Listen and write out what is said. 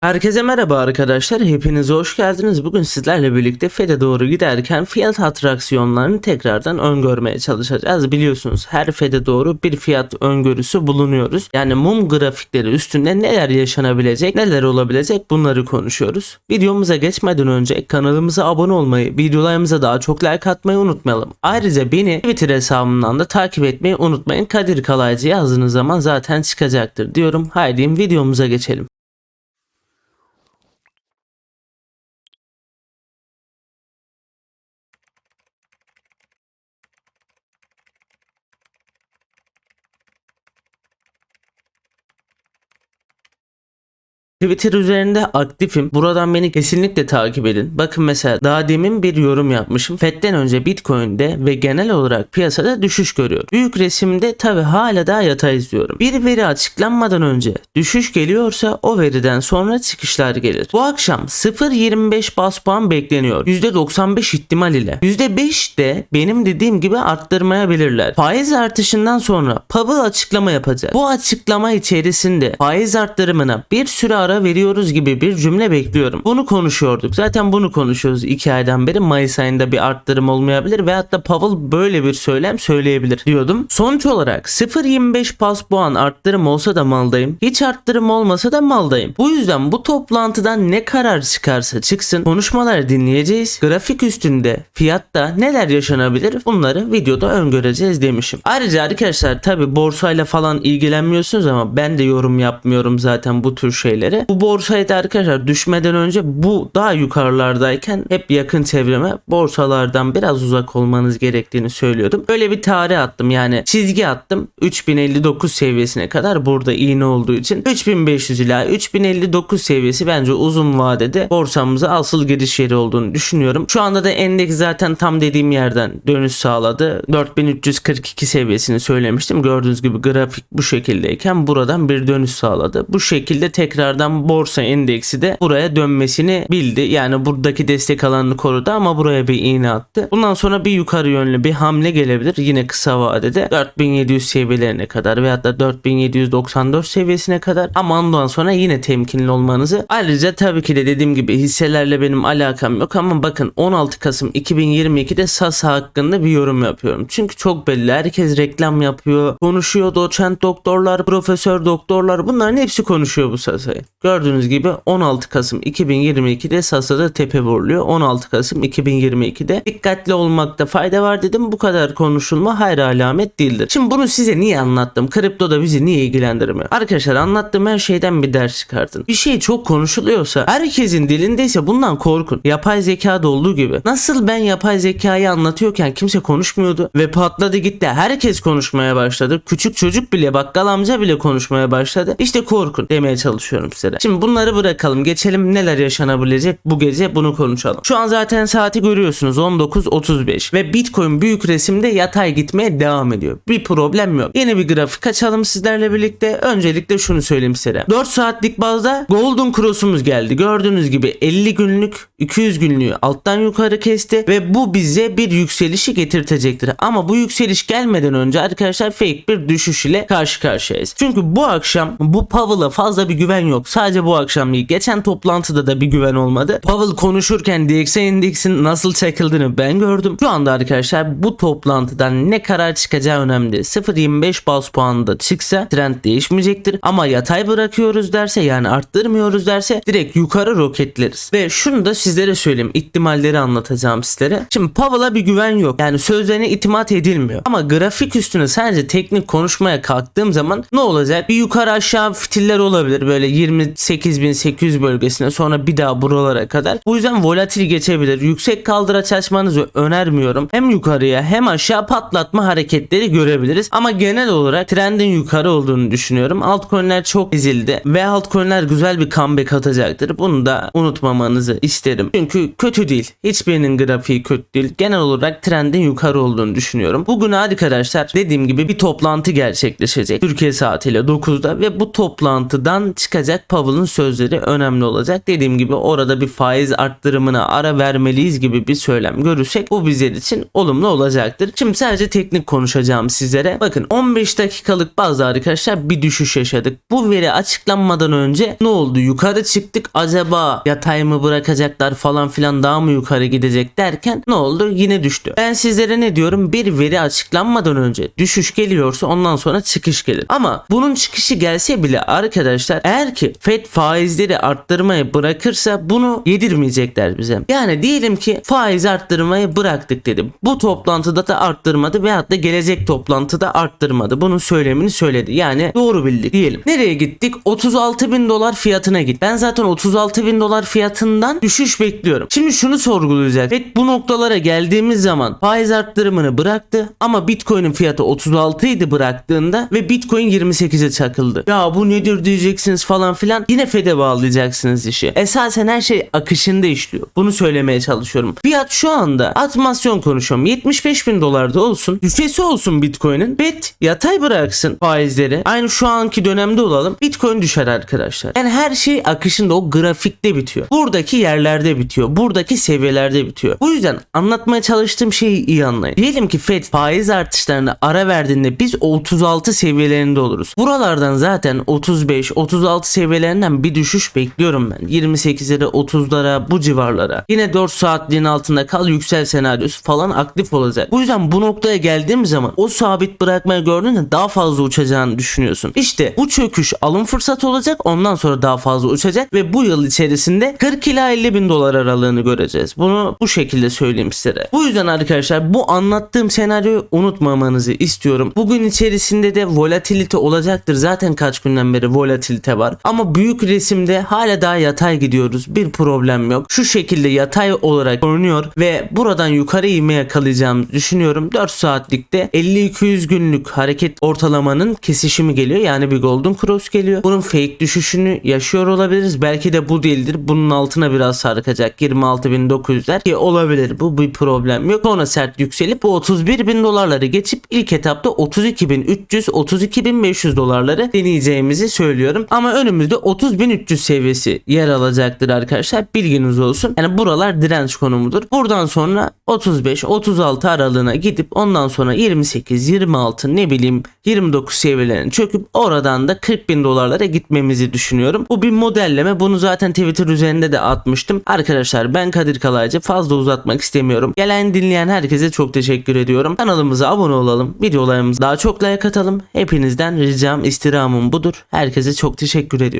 Herkese merhaba arkadaşlar. Hepinize hoş geldiniz. Bugün sizlerle birlikte FED'e doğru giderken fiyat atraksiyonlarını tekrardan öngörmeye çalışacağız. Biliyorsunuz her FED'e doğru bir fiyat öngörüsü bulunuyoruz. Yani mum grafikleri üstünde neler yaşanabilecek, neler olabilecek bunları konuşuyoruz. Videomuza geçmeden önce kanalımıza abone olmayı, videolarımıza daha çok like atmayı unutmayalım. Ayrıca beni Twitter hesabımdan da takip etmeyi unutmayın. Kadir Kalaycı yazdığınız zaman zaten çıkacaktır diyorum. Haydi videomuza geçelim. Twitter üzerinde aktifim. Buradan beni kesinlikle takip edin. Bakın mesela daha demin bir yorum yapmışım. FED'den önce Bitcoin'de ve genel olarak piyasada düşüş görüyor. Büyük resimde tabi hala daha yatay izliyorum. Bir veri açıklanmadan önce düşüş geliyorsa o veriden sonra çıkışlar gelir. Bu akşam 0.25 bas puan bekleniyor. %95 ihtimal ile. %5 de benim dediğim gibi arttırmayabilirler. Faiz artışından sonra Powell açıklama yapacak. Bu açıklama içerisinde faiz arttırımına bir süre ara veriyoruz gibi bir cümle bekliyorum. Bunu konuşuyorduk. Zaten bunu konuşuyoruz iki aydan beri. Mayıs ayında bir arttırım olmayabilir ve hatta Powell böyle bir söylem söyleyebilir diyordum. Sonuç olarak 0.25 bas puan arttırım olsa da maldayım. Hiç arttırım olmasa da maldayım. Bu yüzden bu toplantıdan ne karar çıkarsa çıksın konuşmalar dinleyeceğiz. Grafik üstünde fiyatta neler yaşanabilir bunları videoda öngöreceğiz demişim. Ayrıca arkadaşlar tabi borsayla falan ilgilenmiyorsunuz ama ben de yorum yapmıyorum zaten bu tür şeylere. Bu borsayda arkadaşlar düşmeden önce bu daha yukarılardayken hep yakın çevreme borsalardan biraz uzak olmanız gerektiğini söylüyordum. Öyle bir tarih attım yani çizgi attım 3059 seviyesine kadar burada iğne olduğu için 3500 ila 3059 seviyesi bence uzun vadede borsamıza asıl giriş yeri olduğunu düşünüyorum. Şu anda da endeks zaten tam dediğim yerden dönüş sağladı. 4342 seviyesini söylemiştim. Gördüğünüz gibi grafik bu şekildeyken buradan bir dönüş sağladı. Bu şekilde tekrardan borsa endeksi de buraya dönmesini bildi. Yani buradaki destek alanını korudu ama buraya bir iğne attı. Bundan sonra bir yukarı yönlü bir hamle gelebilir. Yine kısa vadede 4700 seviyelerine kadar veyahut da 4794 seviyesine kadar ama ondan sonra yine temkinli olmanızı ayrıca tabii ki de dediğim gibi hisselerle benim alakam yok ama bakın 16 Kasım 2022'de Sasa hakkında bir yorum yapıyorum. Çünkü çok belli herkes reklam yapıyor, konuşuyor doçent doktorlar, profesör doktorlar bunların hepsi konuşuyor bu Sasa'yı. Gördüğünüz gibi 16 Kasım 2022'de Sasa'da tepe vuruluyor. 16 Kasım 2022'de dikkatli olmakta fayda var dedim. Bu kadar konuşulma hayra alamet değildir. Şimdi bunu size niye anlattım? Kriptoda bizi niye ilgilendirmiyor? Arkadaşlar anlattığım her şeyden bir ders çıkartın. Bir şey çok konuşuluyorsa herkesin dilindeyse bundan korkun. Yapay zekada olduğu gibi. Nasıl ben yapay zekayı anlatıyorken kimse konuşmuyordu ve patladı gitti. Herkes konuşmaya başladı. Küçük çocuk bile bakkal amca bile konuşmaya başladı. İşte korkun demeye çalışıyorum size. Şimdi bunları bırakalım. Geçelim neler yaşanabilecek bu gece bunu konuşalım. Şu an zaten saati görüyorsunuz 19.35 ve Bitcoin büyük resimde yatay gitmeye devam ediyor. Bir problem yok. Yeni bir grafik açalım sizlerle birlikte. Öncelikle şunu söyleyeyim size. 4 saatlik bazda Golden Cross'umuz geldi. Gördüğünüz gibi 50 günlük 200 günlüğü alttan yukarı kesti ve bu bize bir yükselişi getirtecektir. Ama bu yükseliş gelmeden önce arkadaşlar fake bir düşüş ile karşı karşıyayız. Çünkü bu akşam bu Powell'a fazla bir güven yok. Sadece bu akşam değil. Geçen toplantıda da bir güven olmadı. Powell konuşurken DXY Index'in nasıl çakıldığını ben gördüm. Şu anda arkadaşlar bu toplantıdan ne karar çıkacağı önemli. 0.25 bas puanında çıksa trend değişmeyecektir. Ama yatay bırakıyoruz derse yani arttırmıyoruz derse direkt yukarı roketleriz. Ve şunu da sizlere söyleyeyim. ihtimalleri anlatacağım sizlere. Şimdi Powell'a bir güven yok. Yani sözlerine itimat edilmiyor. Ama grafik üstüne sadece teknik konuşmaya kalktığım zaman ne olacak? Bir yukarı aşağı fitiller olabilir. Böyle 28.800 bölgesine sonra bir daha buralara kadar. Bu yüzden volatil geçebilir. Yüksek kaldıraç açmanızı önermiyorum. Hem yukarıya hem aşağı patlatma hareketleri görebiliriz. Ama genel olarak trendin yukarı olduğunu düşünüyorum. Altcoin'ler çok ezildi ve altcoin'ler güzel bir comeback atacaktır. Bunu da unutmamanızı isterim. Çünkü kötü değil. Hiçbirinin grafiği kötü değil. Genel olarak trendin yukarı olduğunu düşünüyorum. Bugün arkadaşlar dediğim gibi bir toplantı gerçekleşecek. Türkiye saatiyle 9'da ve bu toplantıdan çıkacak Powell'ın sözleri önemli olacak. Dediğim gibi orada bir faiz arttırımına ara vermeliyiz gibi bir söylem görürsek bu bizler için olumlu olacaktır. Şimdi sadece teknik konuşacağım sizlere. Bakın 15 dakikalık bazı arkadaşlar bir düşüş yaşadık. Bu veri açıklanmadan önce ne oldu? Yukarı çıktık. Acaba yatay mı bırakacaklar falan filan daha mı yukarı gidecek derken ne oldu? Yine düştü. Ben sizlere ne diyorum? Bir veri açıklanmadan önce düşüş geliyorsa ondan sonra çıkış gelir. Ama bunun çıkışı gelse bile arkadaşlar eğer ki FED faizleri arttırmayı bırakırsa bunu yedirmeyecekler bize. Yani diyelim ki faiz arttırmayı bıraktık dedim. Bu toplantıda da arttırmadı veyahut da gelecek toplantıda arttırmadı. Bunun söylemini söyledi. Yani doğru bildik diyelim. Nereye gittik? 36 bin dolar fiyatına git. Ben zaten 36 bin dolar fiyatından düşüş bekliyorum. Şimdi şunu sorgulayacak. FED bu noktalara geldiğimiz zaman faiz arttırımını bıraktı ama Bitcoin'in fiyatı 36 idi bıraktığında ve Bitcoin 28'e çakıldı. Ya bu nedir diyeceksiniz falan filan. Yine FED'e bağlayacaksınız işi. Esasen her şey akışında işliyor. Bunu söylemeye çalışıyorum. Fiyat şu anda atmasyon konuşuyorum. 75 bin dolarda olsun. Düşesi olsun Bitcoin'in. FED yatay bıraksın faizleri. Aynı şu anki dönemde olalım. Bitcoin düşer arkadaşlar. Yani her şey akışında o grafikte bitiyor. Buradaki yerlerde bitiyor. Buradaki seviyelerde bitiyor. Bu yüzden anlatmaya çalıştığım şeyi iyi anlayın. Diyelim ki FED faiz artışlarına ara verdiğinde biz 36 seviyelerinde oluruz. Buralardan zaten 35, 36 seviyelerinden bir düşüş bekliyorum ben. 28'lere, 30'lara, bu civarlara. Yine 4 saatliğin altında kal yüksel senaryosu falan aktif olacak. Bu yüzden bu noktaya geldiğim zaman o sabit bırakmayı gördüğünde daha fazla uçacağını düşünüyorsun. İşte bu çöküş alım fırsatı olacak. Ondan sonra daha fazla uçacak ve bu yıl içerisinde 40 ila 50 bin dolar aralığını göreceğiz. Bunu bu şekilde söyleyeyim size. Bu yüzden arkadaşlar bu anlattığım senaryoyu unutmamanızı istiyorum. Bugün içerisinde de volatilite olacaktır. Zaten kaç günden beri volatilite var. Ama büyük resimde hala daha yatay gidiyoruz. Bir problem yok. Şu şekilde yatay olarak görünüyor ve buradan yukarı ivme yakalayacağımızı düşünüyorum. 4 saatlikte 50-200 günlük hareket ortalamanın kesişimi geliyor. Yani bir golden cross geliyor. Bunun fake düşüşünü yaşıyor olabiliriz. Belki de bu değildir. Bunun altına biraz sarkacak. 26.900'ler ki olabilir. Bu bir problem yok. Sonra sert yükselip bu 31 bin dolarları geçip ilk etapta 32.300 32.500 dolarları deneyeceğimizi söylüyorum. Ama önümüzde 30.300 seviyesi yer alacaktır arkadaşlar. Bilginiz olsun. Yani buralar direnç konumudur. Buradan sonra 35 36 aralığına gidip ondan sonra 28 26 ne bileyim 29 seviyelerine çöküp oradan da 40 bin dolarlara gitmemizi düşünüyorum. Bu bir modelleme. Bunu zaten Twitter üzerinde de atmıştım. Arkadaşlar ben Kadir Kalaycı fazla uzatmak istemiyorum. Gelen dinleyen herkese çok teşekkür ediyorum. Kanalımıza abone olalım. Videolarımıza daha çok like atalım. Hepinizden ricam istirhamım budur. Herkese çok teşekkür ediyorum.